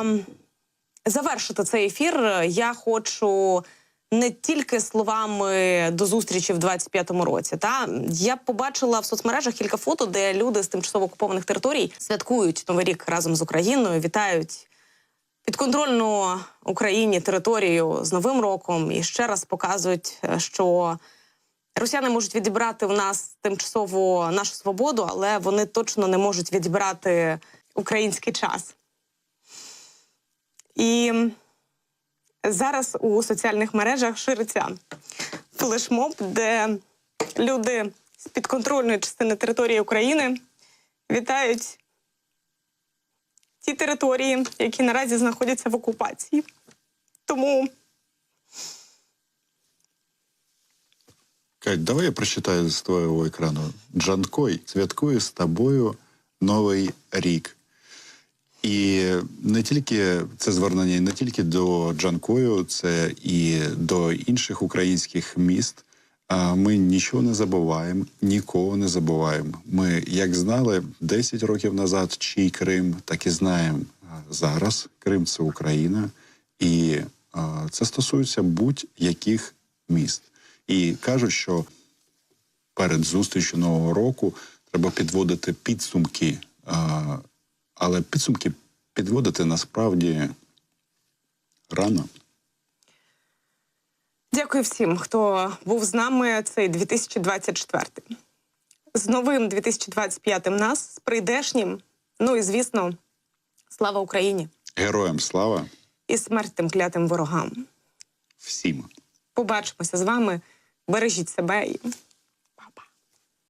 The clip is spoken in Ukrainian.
ем, завершити цей ефір я хочу не тільки словами до зустрічі в 25-му році. Та я побачила в соцмережах кілька фото, де люди з тимчасово окупованих територій святкують новий рік разом з Україною, вітають підконтрольну Україні територію з Новим роком і ще раз показують, е, що росіяни можуть відібрати в нас тимчасово нашу свободу, але вони точно не можуть відібрати український час. І зараз у соціальних мережах шириться флешмоб, де люди з підконтрольної частини території України вітають ті території, які наразі знаходяться в окупації. Тому Кать, давай я прочитаю з твого екрану. Джанкой святкує з тобою Новий рік. І не тільки це звернення не тільки до Джанкою, це і до інших українських міст. Ми нічого не забуваємо, нікого не забуваємо. Ми як знали 10 років назад, чий Крим, так і знаємо зараз. Крим це Україна, і це стосується будь-яких міст. І кажуть, що перед зустрічю нового року треба підводити підсумки. Але підсумки підводити насправді рано. дякую всім, хто був з нами цей 2024. З новим 2025 нас, з прийдешнім. Ну і звісно, слава Україні Героям слава і смерть тим клятим ворогам. всім. Побачимося з вами. Бережіть себе